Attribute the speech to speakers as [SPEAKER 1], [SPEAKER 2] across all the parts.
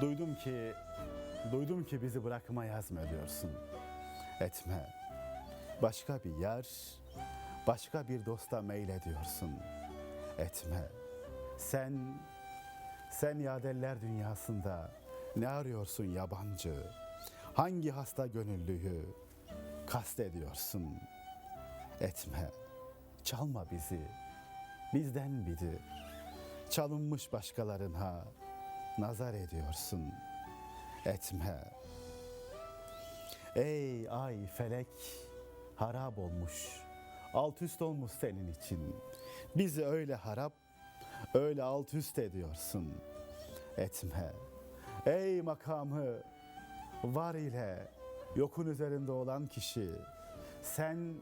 [SPEAKER 1] Duydum ki, duydum ki bizi bırakmaya azmediyorsun. Etme. Başka bir yer, başka bir dosta meylediyorsun. Etme. Sen, sen yadeller dünyasında ne arıyorsun yabancı? Hangi hasta gönüllüyü kastediyorsun? Etme. Çalma bizi. Bizden biri. Çalınmış başkalarına nazar ediyorsun. Etme. Ey ay felek harap olmuş. Alt üst olmuş senin için. Bizi öyle harap, öyle alt üst ediyorsun. Etme. Ey makamı var ile yokun üzerinde olan kişi. Sen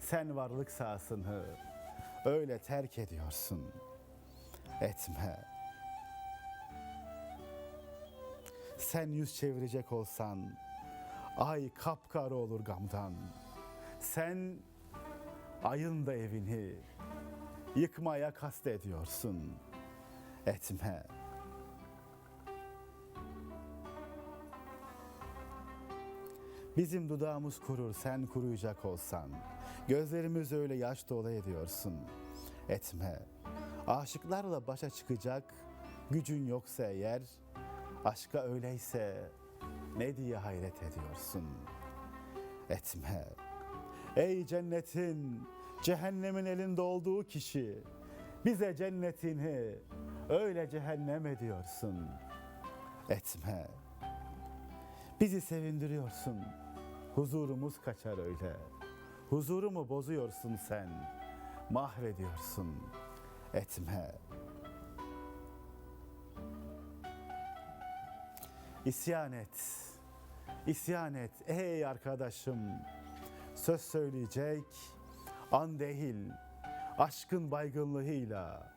[SPEAKER 1] sen varlık sahasını öyle terk ediyorsun. Etme. Sen yüz çevirecek olsan ay kapkara olur gamdan. Sen ayın da evini yıkmaya kast ediyorsun. Etme. Bizim dudağımız kurur sen kuruyacak olsan. Gözlerimiz öyle yaş dolu ediyorsun. Etme. Aşıklarla başa çıkacak gücün yoksa eğer, aşka öyleyse ne diye hayret ediyorsun. Etme. Ey cennetin, cehennemin elinde olduğu kişi, bize cennetini öyle cehennem ediyorsun. Etme. Bizi sevindiriyorsun. Huzurumuz kaçar öyle. Huzurumu bozuyorsun sen. Mahvediyorsun. Etme. İsyan et. İsyan et ey arkadaşım. Söz söyleyecek an değil. Aşkın baygınlığıyla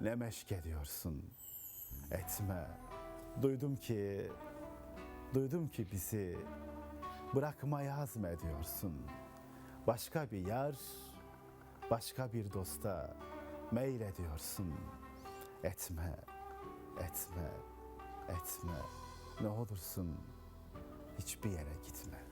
[SPEAKER 1] ne meşk ediyorsun. Etme. Duydum ki Duydum ki bizi bırakmaya azmediyorsun. Başka bir yer, başka bir dosta meylediyorsun. Etme, etme, etme. Ne olursun hiçbir yere gitme.